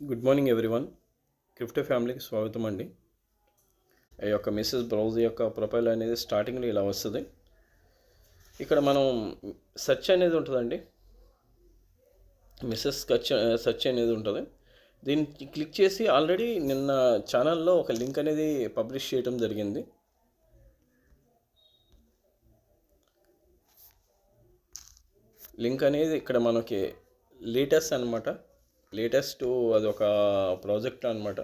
Good morning everyone crypto ఫ్యామిలీకి స్వాగతం అండి. ఈ యొక్క మిస్సెస్ బ్రౌజ్ యొక్క ప్రొఫైల్ అనేది స్టార్టింగ్లో ఇలా వస్తుంది. ఇక్కడ మనం సెర్చ్ అనేది ఉంటుందండి. మిస్సెస్ సెర్చ్ సెర్చ్ అనేది ఉంటుంది. దీన్ని క్లిక్ చేసి ఆల్రెడీ నిన్న ఛానల్లో ఒక లింక్ అనేది పబ్లిష్ చేయడం జరిగింది. లింక్ అనేది ఇక్కడ మనకి లేటెస్ట్ అనమాట లేటెస్ట్ అది ఒక ప్రాజెక్ట్ అనమాట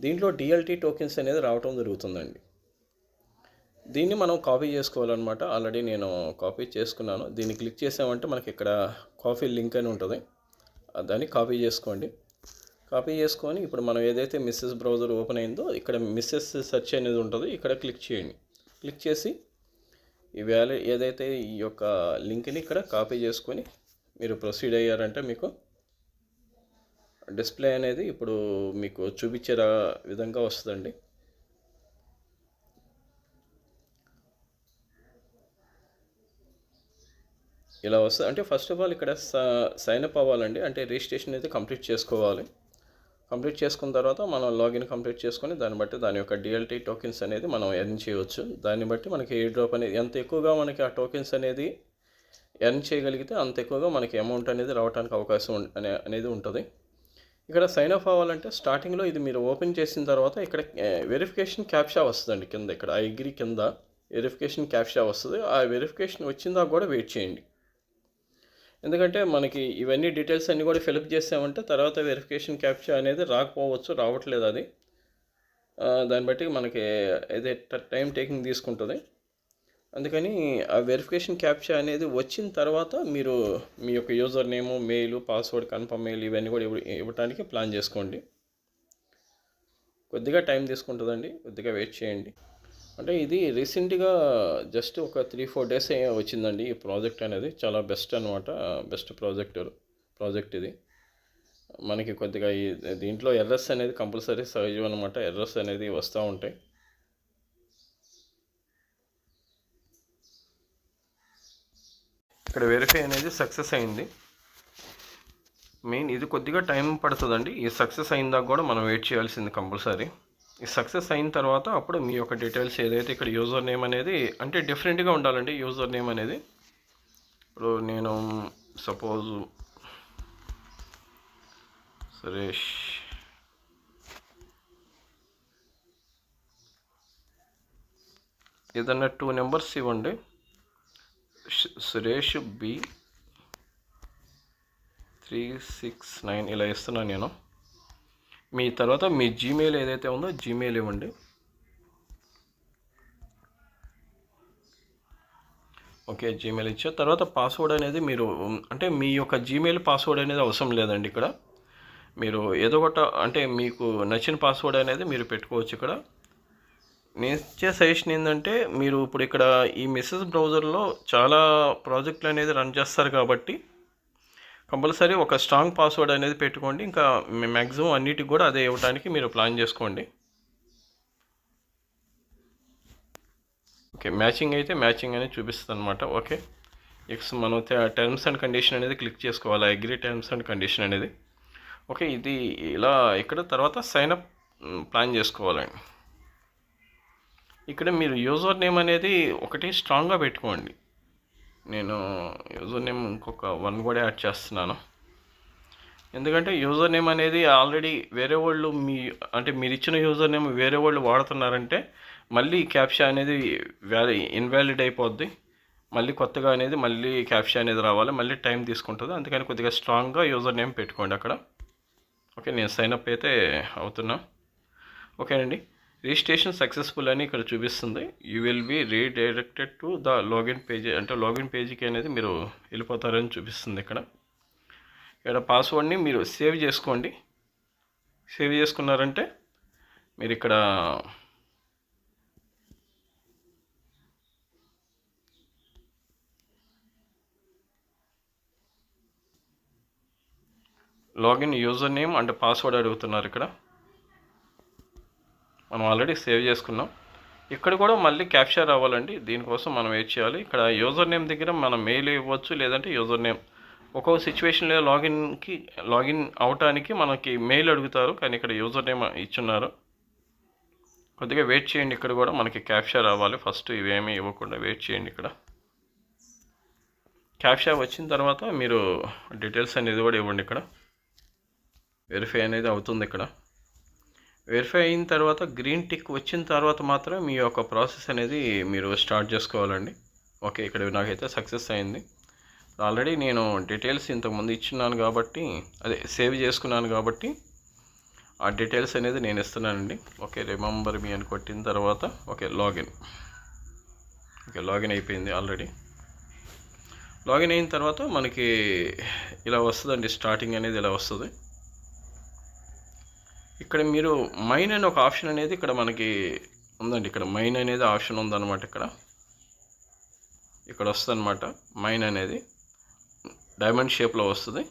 దీంట్లో డిఎల్టీ టోకెన్స్ అనేది రావటం జరుగుతుందండి. దీన్ని మనం కాపీ చేసుకోవాలన్నమాట. ఆల్రెడీ నేను కాపీ చేసుకున్నాను. దీన్ని క్లిక్ చేసామంటే మనకి ఇక్కడ కాపీ లింక్ అని ఉంటుంది. దాన్ని కాపీ చేసుకోండి. కాపీ చేసుకొని ఇప్పుడు మనం ఏదైతే మిస్సెస్ బ్రౌజర్ ఓపెన్ అయిందో ఇక్కడ మిస్సెస్ సెర్చ్ అనేది ఉంటుంది. ఇక్కడ క్లిక్ చేయండి. క్లిక్ చేసి ఈ వ్యాలీ ఏదైతే ఈ యొక్క లింక్ని ఇక్కడ కాపీ చేసుకొని మీరు ప్రొసీడ్ అయ్యారంటే మీకు డిస్ప్లే అనేది ఇప్పుడు మీకు చూపించే విధంగా వస్తుందండి. ఇలా వస్తుంది అంటే ఫస్ట్ ఆఫ్ ఆల్ ఇక్కడ సైన్ అప్ అవ్వాలండి. అంటే రిజిస్ట్రేషన్ అయితే కంప్లీట్ చేసుకోవాలి. కంప్లీట్ చేసుకున్న తర్వాత మనం లాగిన్ కంప్లీట్ చేసుకొని దాన్ని బట్టి దాని యొక్క డిఎల్టీ టోకెన్స్ అనేది మనం ఎర్న్ చేయవచ్చు. దాన్ని బట్టి మనకి ఎయిర్ డ్రాప్ అనేది ఎంత ఎక్కువగా మనకి ఆ టోకెన్స్ అనేది ఎర్న్ చేయగలిగితే అంత ఎక్కువగా మనకి అమౌంట్ అనేది రావడానికి అవకాశం అనే అనేది ఉంటుంది. ఇక్కడ సైన్ అప్ అవ్వాలంటే స్టార్టింగ్లో ఇది మీరు ఓపెన్ చేసిన తర్వాత ఇక్కడ వెరిఫికేషన్ క్యాప్షా వస్తుందండి కింద ఇక్కడ ఆ కింద వెరిఫికేషన్ క్యాప్షా వస్తుంది. ఆ వెరిఫికేషన్ వచ్చిందా కూడా వెయిట్ చేయండి. ఎందుకంటే మనకి ఇవన్నీ డీటెయిల్స్ అన్నీ కూడా ఫిలప్ చేసామంటే తర్వాత వెరిఫికేషన్ క్యాప్చర్ అనేది రాకపోవచ్చు రావట్లేదు అది. దాన్ని బట్టి మనకి ఏదే టైం టేకింగ్ తీసుకుంటుంది అందుకని ఆ వెరిఫికేషన్ క్యాప్చర్ అనేది వచ్చిన తర్వాత మీరు మీ యొక్క user name mail password confirm mail ఇవన్నీ కూడా ఇవ్వడానికి ప్లాన్ చేసుకోండి. కొద్దిగా టైం తీసుకుంటుందండి కొద్దిగా వెయిట్ చేయండి. అంటే ఇది రీసెంట్గా జస్ట్ ఒక త్రీ ఫోర్ డేస్ వచ్చిందండి ఈ ప్రాజెక్ట్ అనేది. చాలా బెస్ట్ అనమాట బెస్ట్ ప్రాజెక్ట్ ప్రాజెక్ట్ ఇది. మనకి కొద్దిగా ఈ దీంట్లో ఎర్రస్ అనేది కంపల్సరీ సహజం అనమాట ఎర్రస్ అనేది వస్తూ ఉంటాయి. ఇక్కడ వెరిఫై అనేది సక్సెస్ అయింది. మెయిన్ ఇది కొద్దిగా టైం పడుతుందండి. ఈ సక్సెస్ అయిందాక కూడా మనం వెయిట్ చేయాల్సింది కంపల్సరీ ఈ సక్సెస్ అయిన తర్వాత అప్పుడు మీ యొక్క డీటెయిల్స్ ఏదైతే ఇక్కడ యూజర్ నేమ్ అనేది అంటే డిఫరెంట్గా ఉండాలండి యూజర్ నేమ్ అనేది. ఇప్పుడు నేను సపోజ్ సురేష్ ఏదన్నా టూ నెంబర్స్ ఇవ్వండి. Suresh B. Three six nine ఇలా ఇస్తున్నాను నేను. మీ తర్వాత మీ జీమెయిల్ ఏదైతే ఉందో జీమెయిల్ ఇవ్వండి. ఓకే జీమెయిల్ ఇచ్చా. తర్వాత పాస్వర్డ్ అనేది మీరు అంటే మీ యొక్క జీమెయిల్ పాస్వర్డ్ అనేది అవసరం లేదండి ఇక్కడ. మీరు ఏదో ఒకట అంటే మీకు నచ్చిన పాస్వర్డ్ అనేది మీరు పెట్టుకోవచ్చు ఇక్కడ. నేను ఇచ్చే సజెషన్ ఏంటంటే మీరు ఇప్పుడు ఇక్కడ ఈ మెసేజ్ బ్రౌజర్లో చాలా ప్రాజెక్టులు అనేది రన్ చేస్తారు కాబట్టి కంపల్సరీ ఒక స్ట్రాంగ్ పాస్వర్డ్ అనేది పెట్టుకోండి. ఇంకా మ్యాక్సిమం అన్నిటికి కూడా అదే ఇవ్వడానికి మీరు ప్లాన్ చేసుకోండి. ఓకే మ్యాచింగ్ అయితే మ్యాచింగ్ అనేది చూపిస్తుంది అనమాట ఓకే నెక్స్ట్ మనం టర్మ్స్ అండ్ కండిషన్ అనేది క్లిక్ చేసుకోవాలి? అగ్రీ టర్మ్స్ అండ్ కండిషన్ అనేది. ఓకే ఇది ఇలా ఇక్కడ తర్వాత సైన్ అప్ ప్లాన్ చేసుకోవాలండి. ఇక్కడ మీరు యూజర్ నేమ్ అనేది ఒకటి స్ట్రాంగ్గా పెట్టుకోండి. నేను యూజర్ నేమ్ ఇంకొక వన్ కూడా యాడ్ చేస్తున్నాను. ఎందుకంటే యూజర్ నేమ్ అనేది ఆల్రెడీ వేరే వాళ్ళు మీ అంటే మీరు ఇచ్చిన యూజర్ నేమ్ వేరే వాళ్ళు వాడుతున్నారంటే మళ్ళీ క్యాప్షా అనేది వ్యాలీ ఇన్వాలిడ్ అయిపోద్ది. మళ్ళీ కొత్తగా అనేది మళ్ళీ క్యాప్షా అనేది రావాలి. మళ్ళీ టైం తీసుకుంటుంది. అందుకని కొద్దిగా స్ట్రాంగ్గా యూజర్ నేమ్ పెట్టుకోండి అక్కడ. ఓకే నేను సైన్ అప్ అయితే అవుతున్నా. ఓకేనండి. రిజిస్ట్రేషన్ సక్సెస్ఫుల్ అని ఇక్కడ చూపిస్తుంది. You will be redirected to the login page అంటే లాగిన్ పేజీకి అనేది మీరు వెళ్ళిపోతారని చూపిస్తుంది ఇక్కడ. ఇక్కడ పాస్వర్డ్ని మీరు సేవ్ చేసుకోండి. సేవ్ చేసుకున్నారంటే మీరు ఇక్కడ login user name and password అడుగుతున్నారు ఇక్కడ. మనం ఆల్రెడీ సేవ్ చేసుకున్నాం. ఇక్కడ కూడా మళ్ళీ క్యాప్చర్ అవ్వాలండి. దీనికోసం మనం వెయిట్ చేయాలి. ఇక్కడ యూజర్ నేమ్ దగ్గర మనం మెయిల్ ఇవ్వచ్చు లేదంటే యూజర్ నేమ్ ఒక్కొక్క సిచ్యువేషన్లో లాగిన్కి లాగిన్ అవటానికి మనకి మెయిల్ అడుగుతారు కానీ ఇక్కడ యూజర్ నేమ్ ఇచ్చున్నారు. కొద్దిగా వెయిట్ చేయండి. ఇక్కడ కూడా మనకి క్యాప్చర్ అవ్వాలి. ఫస్ట్ ఇవేమీ ఇవ్వకుండా వెయిట్ చేయండి ఇక్కడ. క్యాప్చర్ వచ్చిన తర్వాత మీరు డీటెయిల్స్ అనేది కూడా ఇవ్వండి ఇక్కడ. వెరిఫై అనేది అవుతుంది ఇక్కడ. వెరిఫై అయిన తర్వాత గ్రీన్ టిక్ వచ్చిన తర్వాత మాత్రం మీ యొక్క ప్రాసెస్ అనేది మీరు స్టార్ట్ చేసుకోవాలండి. ఓకే ఇక్కడ నాకైతే సక్సెస్ అయింది. ఆల్రెడీ నేను డీటెయిల్స్ ఇంతకుముందు ఇచ్చిన్నాను కాబట్టి అదే సేవ్ చేసుకున్నాను కాబట్టి ఆ డీటెయిల్స్ అనేది నేను ఇస్తున్నానండి. ఓకే రిమెంబర్ మీ అని కొట్టిన తర్వాత ఓకే లాగిన్ ఓకే లాగిన్ అయిపోయింది ఆల్రెడీ లాగిన్ అయిన తర్వాత మనకి ఇలా వస్తుందండి స్టార్టింగ్ అనేది ఇలా వస్తుంది. ఇక్కడ మీరు మైన్ అనే ఒక ఆప్షన్ అనేది ఇక్కడ మనకి ఉందండి. ఇక్కడ మైన్ అనేది ఆప్షన్ ఉందన్నమాట ఇక్కడ. ఇక్కడ వస్తుందన్నమాట. మైన్ అనేది డైమండ్ షేప్లో వస్తుంది.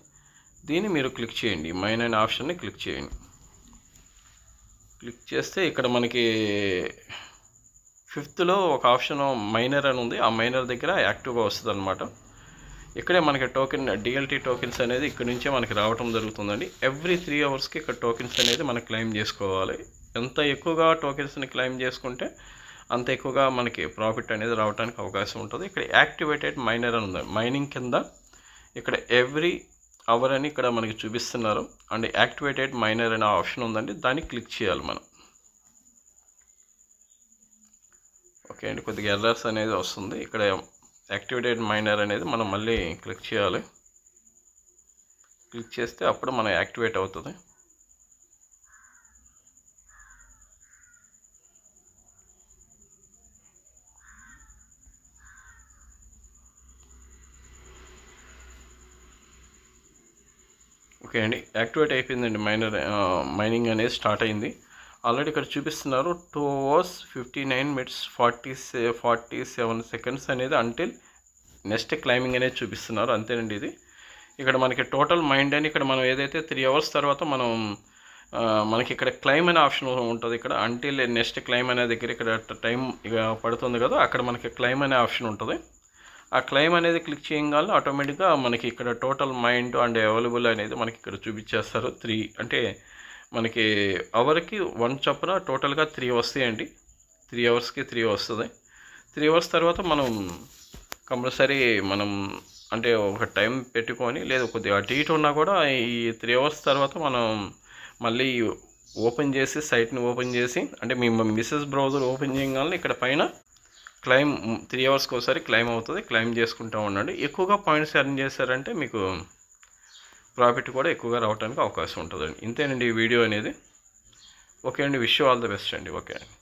దీన్ని మీరు క్లిక్ చేయండి. మైన్ అనే ఆప్షన్ని క్లిక్ చేయండి. క్లిక్ చేస్తే ఇక్కడ మనకి ఫిఫ్త్లో ఒక ఆప్షన్ మైనర్ అని ఉంది. ఆ మైనర్ దగ్గర యాక్టివ్గా వస్తుంది అనమాట ఇక్కడే మనకి టోకెన్ డిఎల్టీ టోకెన్స్ అనేది ఇక్కడ నుంచే మనకి రావటం జరుగుతుందండి. ఎవ్రీ త్రీ అవర్స్కి ఇక్కడ టోకెన్స్ అనేది మనం క్లెయిమ్ చేసుకోవాలి. ఎంత ఎక్కువగా టోకెన్స్ని క్లెయిమ్ చేసుకుంటే అంత ఎక్కువగా మనకి ప్రాఫిట్ అనేది రావడానికి అవకాశం ఉంటుంది. ఇక్కడ యాక్టివేటెడ్ మైనర్ అని ఉంది. మైనింగ్ కింద ఇక్కడ ఎవ్రీ అవర్ అని ఇక్కడ మనకి చూపిస్తున్నారు. అండ్ యాక్టివేటెడ్ మైనర్ అనే ఆప్షన్ ఉందండి. దాన్ని క్లిక్ చేయాలి మనం. ఓకే అండి కొద్దిగా ఎర్రర్స్ అనేది వస్తుంది. ఇక్కడ యాక్టివేటెడ్ మైనర్ అనేది మనం మళ్ళీ క్లిక్ చేయాలి. క్లిక్ చేస్తే అప్పుడు మనం యాక్టివేట్ అవుతుంది. ఓకే అండి యాక్టివేట్ అయిపోయిందండి మైనర్ మైనింగ్ అనేది స్టార్ట్ అయింది. ఆల్రెడీ ఇక్కడ చూపిస్తున్నారు. Two hours fifty nine minutes forty say forty seven seconds అనేది అంటిల్ నెక్స్ట్ క్లైంబింగ్ అనేది చూపిస్తున్నారు. అంతేనండి ఇది. ఇక్కడ మనకి టోటల్ మైండ్ అని ఇక్కడ మనం ఏదైతే త్రీ అవర్స్ తర్వాత మనం మనకి ఇక్కడ క్లైమ్ అనే ఆప్షన్ ఉంటుంది ఇక్కడ. అంటిల్ నెక్స్ట్ క్లైమ్ అనే దగ్గర ఇక్కడ టైం ఇక పడుతుంది కదా అక్కడ మనకి క్లైమ్ అనే ఆప్షన్ ఉంటుంది. ఆ క్లైమ్ అనేది క్లిక్ చేయగానే ఆటోమేటిక్గా మనకి ఇక్కడ టోటల్ మైండ్ అండ్ అవైలబుల్ అనేది మనకి ఇక్కడ చూపించేస్తారు. త్రీ అంటే మనకి అవర్కి వన్ చొప్పున టోటల్గా త్రీ వస్తాయండి. త్రీ అవర్స్కి త్రీ వస్తుంది. త్రీ అవర్స్ తర్వాత మనం కంపల్సరీ మనం అంటే ఒక టైం పెట్టుకొని లేదు కొద్దిగా అటు ఇటు ఉన్నా కూడా ఈ త్రీ అవర్స్ తర్వాత మనం మళ్ళీ ఓపెన్ చేసి సైట్ని ఓపెన్ చేసి అంటే మీ మిస్సెస్ బ్రౌజర్ ఓపెన్ చేయగానే ఇక్కడ పైన క్లైమ్ త్రీ అవర్స్కి ఒకసారి క్లైమ్ అవుతుంది. క్లైమ్ చేసుకుంటూ ఉండండి. ఎక్కువగా పాయింట్స్ ఎర్న్ చేశారంటే మీకు ప్రాఫిట్ కూడా ఎక్కువగా రావడానికి అవకాశం ఉంటుందండి. ఇంతేనండి ఈ వీడియో అనేది. ఓకే అండి విష్ ఆల్ ద బెస్ట్ అండి. ఓకే అండి.